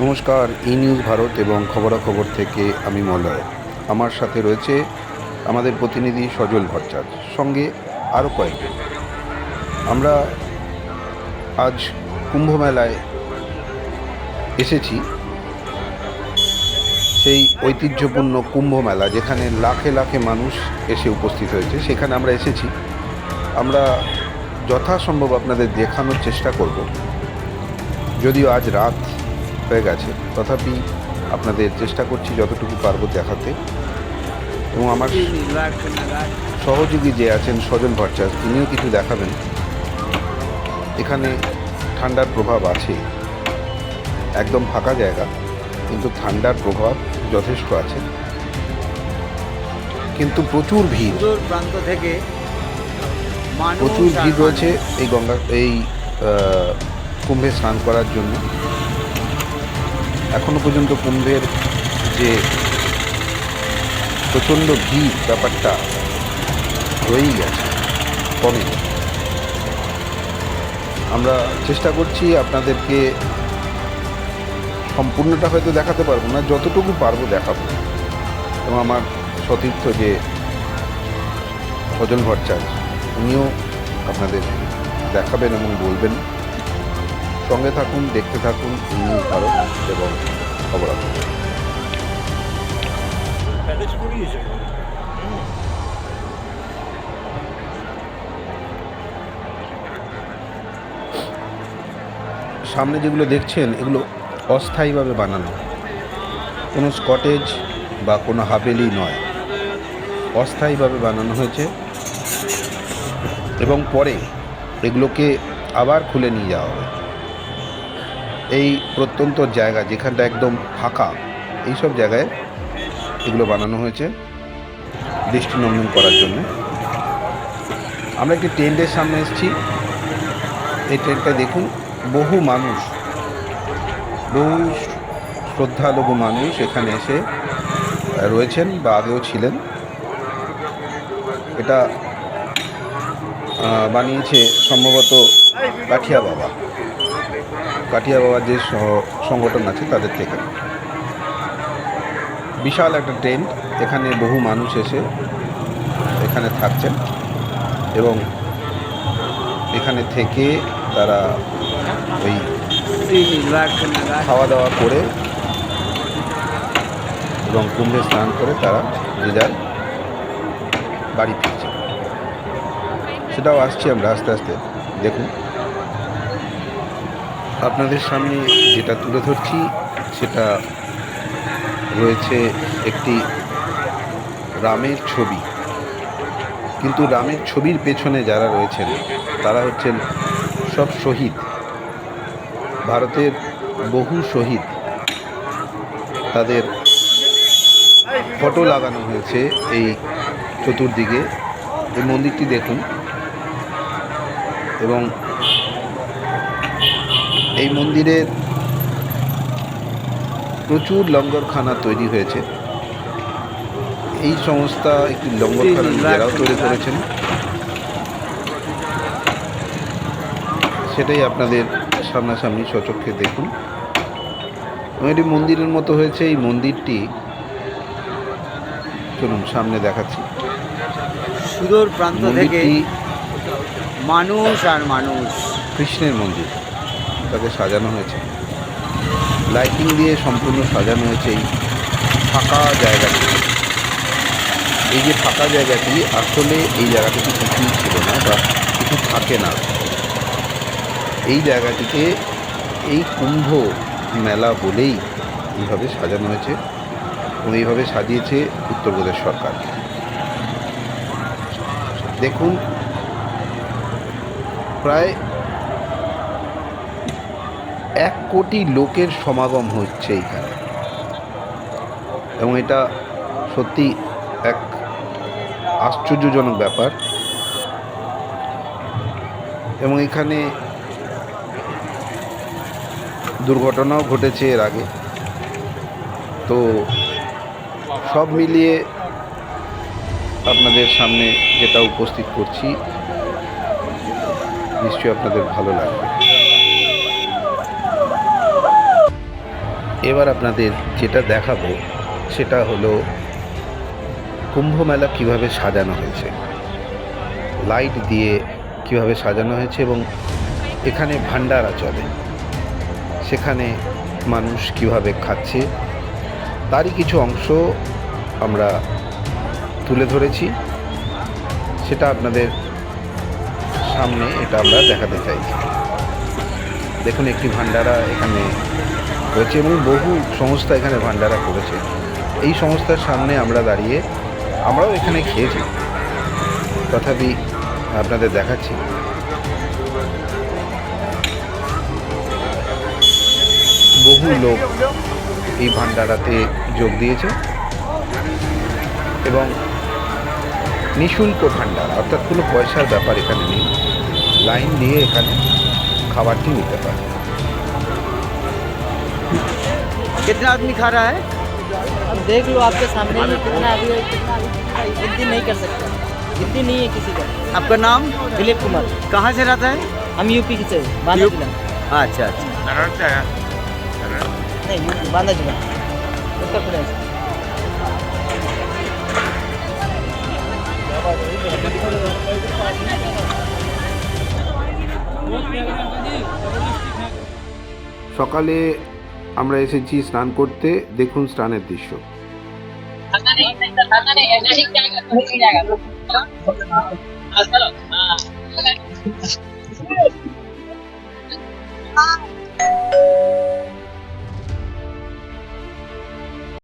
নমস্কার ই নিউজ ভারত এবং খবরাখবর থেকে আমি মলয়। আমার সাথে রয়েছে আমাদের প্রতিনিধি সজল ভট্টাচার্য। সঙ্গে আরও কয়েকজন। আমরা আজ কুম্ভ মেলায় এসেছি। সেই ঐতিহ্যপূর্ণ কুম্ভ মেলা যেখানে লাখে লাখে মানুষ এসে উপস্থিত হয়েছে, সেখানে আমরা এসেছি। আমরা যথাসম্ভব আপনাদের দেখানোর চেষ্টা করব। যদিও আজ রাত হয়ে গেছে। তথাপি আপনাদের চেষ্টা করছি যতটুকু পারব দেখাতে। এবং আমার সহযোগী যে আছেন স্বজন ভট্টাচার্য তিনিও কিছু দেখাবেন। এখানে ঠান্ডার প্রভাব আছে। একদম ফাঁকা জায়গা কিন্তু ঠান্ডার প্রভাব যথেষ্ট আছে। কিন্তু প্রচুর ভিড়। প্রান্ত থেকে প্রচুর ভিড় রয়েছে এই গঙ্গা এই কুম্ভে স্নান করার জন্য। এখনও পর্যন্ত কুম্ভের যে প্রচণ্ড ভিড় ব্যাপারটা রয়েই গেছে, কমে আমরা চেষ্টা করছি আপনাদেরকে সম্পূর্ণটা হয়তো দেখাতে পারব না, যতটুকু পারব দেখাবো। এবং আমার সতীর্থ যে সজল ভট্টাচার্য, উনিও আপনাদের দেখাবেন এবং বলবেন। সঙ্গে থাকুন দেখতে থাকুন নিউজ ভারত এবং খবরাখবর সামনে যেগুলো দেখছেন এগুলো অস্থায়ীভাবে বানানো। কোনো স্কটেজ বা কোনো হাবেলি নয়। অস্থায়ীভাবে বানানো হয়েছে। এবং পরে এগুলোকে আবার খুলে নিয়ে যাওয়া হবে। এই প্রত্যন্ত জায়গা যেখানটা একদম ফাঁকা, এইসব জায়গায় এগুলো বানানো হয়েছে দৃষ্টিনন্দন করার জন্য। আমরা একটি টেন্টের সামনে এসেছি। এই ট্রেনটা দেখুন, বহু মানুষ, বহু শ্রদ্ধালু মানুষ এখানে এসে রয়েছেন বা আগেও ছিলেন। এটা বানিয়েছে সম্ভবত কাঠিয়া বাবা। কাঠিয়া বাবার যে সংগঠন আছে, তাদের থেকে। বিশাল একটা টেন্ট, এখানে বহু মানুষ এসে এখানে থাকছেন এবং এখানে থেকে তারা ওই খাওয়া দাওয়া করে এবং কুম্ভে স্নান করে তারা যে যার বাড়ি ফিরছে সেটাও আসছি আমরা আস্তে আস্তে। দেখুন। আপনাদের সামনে যেটা তুলে ধরছি, সেটা রয়েছে একটি রামের ছবি। কিন্তু রামের ছবির পেছনে যারা রয়েছেন, তারা হচ্ছেন সব শহীদ। ভারতের বহু শহীদ। তাদের ফটো লাগানো হয়েছে এই চতুর্দিকে। এই মন্দিরটি দেখুন। এবং এই মন্দিরের প্রচুর লঙ্গরখানা তৈরি হয়েছে। এই সংস্থা একটি লঙ্গরখানা নিজেরাও তৈরি করেছেন। সেটাই আপনাদের সামনাসামনি সচক্ষে দেখুন। এবং এটি মন্দিরের মতো হয়েছে এই মন্দিরটি চলুন সামনে দেখাচ্ছি। সুদূর প্রান্ত থেকে মানুষ আর মানুষ। কৃষ্ণের মন্দির। তাকে সাজানো হয়েছে। লাইটিং দিয়ে সম্পূর্ণ সাজানো হয়েছে এই ফাঁকা জায়গাটি। এই যে ফাঁকা জায়গাটি, আসলে এই জায়গাটিতে কিছুই ছিল না বা কিছু থাকে না। এই জায়গাটিতে এই কুম্ভ মেলা বলেই এইভাবে সাজানো হয়েছে এবং এইভাবে সাজিয়েছে উত্তরপ্রদেশ সরকার। দেখুন, প্রায় এক কোটি লোকের সমাগম হচ্ছে এইখানে। এবং এটা সত্যি এক আশ্চর্যজনক ব্যাপার। এবং এখানে দুর্ঘটনাও ঘটেছে এর আগে। তো সব মিলিয়ে আপনাদের সামনে যেটা উপস্থিত করছি, নিশ্চয়ই আপনাদের ভালো লাগবে। এবার আপনাদের যেটা দেখাবো, সেটা হলো কুম্ভ মেলা কীভাবে সাজানো হয়েছে। লাইট দিয়ে কীভাবে সাজানো হয়েছে এবং এখানে ভান্ডারা চলে। সেখানে মানুষ কীভাবে খাচ্ছে, তারই কিছু অংশ আমরা তুলে ধরেছি। সেটা আপনাদের সামনে এটা আমরা দেখাতে চাইছি। দেখুন একটি ভান্ডারা এখানে রয়েছে এবং বহু সংস্থা এখানে ভান্ডারা করেছে। এই সংস্থার সামনে আমরা দাঁড়িয়ে আমরাও এখানে খেয়েছি। তথাপি আপনাদের দেখাচ্ছি। বহু লোক এই ভান্ডারাতে যোগ দিয়েছে এবং নিঃশুল্ক ভান্ডার অর্থাৎ কোনো পয়সার ব্যাপার এখানে নেই। লাইন দিয়ে এখানে খাবারটি নিতে পারে। कितना आदमी खा रहा है अब देख लो आपके सामने ही कितना अभी कितना अभी कितना गिनती नहीं कर सकते गिनती नहीं है किसी का आपका नाम दिलीप कुमार कहाँ से रहता है हम यूपी से बांदा यूप- जिला अच्छा अच्छा नहीं यूपी बांदा जिला उत्तर प्रदेश সকালে আমরা এসেছি স্নান করতে দেখুন স্নানের দৃশ্য। ऐसा